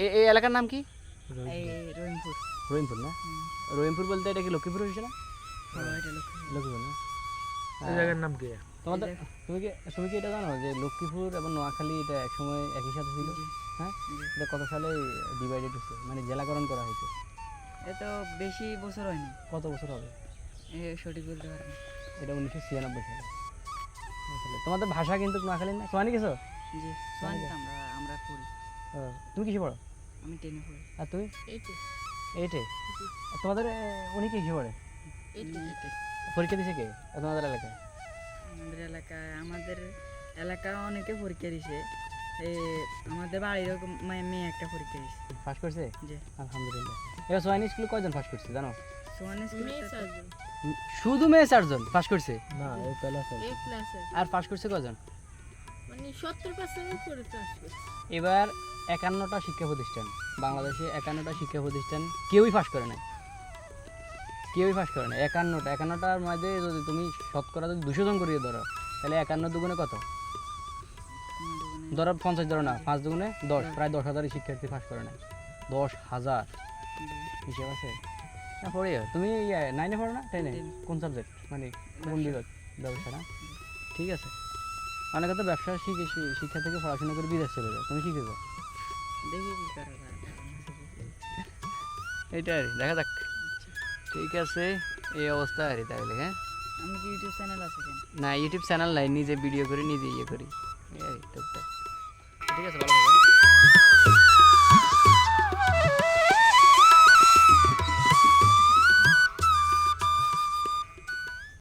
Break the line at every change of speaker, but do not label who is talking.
এই এই এলাকার নাম কি?
এই রহিমপুর।
রহিমপুর না? রহিমপুর বলতে এটা কি লক্ষ্মীপুর হয়েছে না?
এটা
লক্ষ্মীপুর। না?
এই জায়গার নাম কি?
তোমাদের তুমি কি তুমি কি এটা জানো যে লক্ষ্মীপুর এবং নোয়াখালী এটা একসময় একই সাথে ছিল? হ্যাঁ? এটা কত সালে ডিভাইডেড হয়েছে? মানে জেলাকরণ করা হয়েছে?
এ তো বেশি বছর হয়নি।
কত বছর হবে?
সঠিক বলতে পারব
এটা উনিশশো ছিয়ানব্বই সালে। তোমাদের ভাষা কিন্তু নোয়াখালী না? সোয়ানি গেছো
জি সোয়ানি আমরা
তুমি কিসে পড়ো?
আমি টেনে পড়ি।
আর তুমি?
এইটে
এইটে তোমাদের উনি কি কিসে পড়ে। পরীক্ষা দিছে কে? তোমাদের এলাকায়?
আমাদের এলাকায় আমাদের এলাকায় অনেকে পরীক্ষা দিছে। আমাদের বাড়িরও মে- মেয়ে একটা পরীক্ষা দিছে।
ফার্স্ট করছে?
জি।
আলহামদুলিল্লাহ। এবার সোয়ানি স্কুলে কয়জন ফার্স্ট করছে জানো?
চারজন।
উম, শুধু মেয়ে চারজন ফার্স্ট করছে?
না
এ ক্লাসে
আর ফার্স্ট করছে কয়জন
মানে সত্তর পার্সেন্ট উপরে চাষ করছে
এবার একান্নটা শিক্ষা প্রতিষ্ঠান। বাংলাদেশে একান্নটা শিক্ষা প্রতিষ্ঠান কেউই ফাঁস করে নাই। কেউই ফাঁস করে না একান্নটা। একান্নটার মধ্যে যদি তুমি শতকরা যদি দুশো জন করিয়ে ধরো তাহলে একান্ন দুগুণে কত? ধরো পঞ্চাশ ধরো না পাঁচ দুগুণে দশ। প্রায় দশ হাজারই শিক্ষার্থী ফাঁস করে না দশ হাজার। হিসেব আছে? না পড়িও তুমি নাইনে পড়ো না? টেনে। কোন সাবজেক্ট মানে কোন বিভাগ? ব্যবসা না? ঠিক আছে। অনেকে তো ব্যবসা শিখে শিক্ষা থেকে পড়াশোনা করে বিদেশ চলে যায়। তুমি শিখে
যাও কি
আর দেখা যাক। ঠিক আছে এই অবস্থা আর তাহলে হ্যাঁ?
আমি কি ইউটিউব চ্যানেল আছে কেন?
না ইউটিউব চ্যানেল নাই নিজে ভিডিও করি নিজে ইয়ে করি। এই। ঠিক আছে ভালো থাকো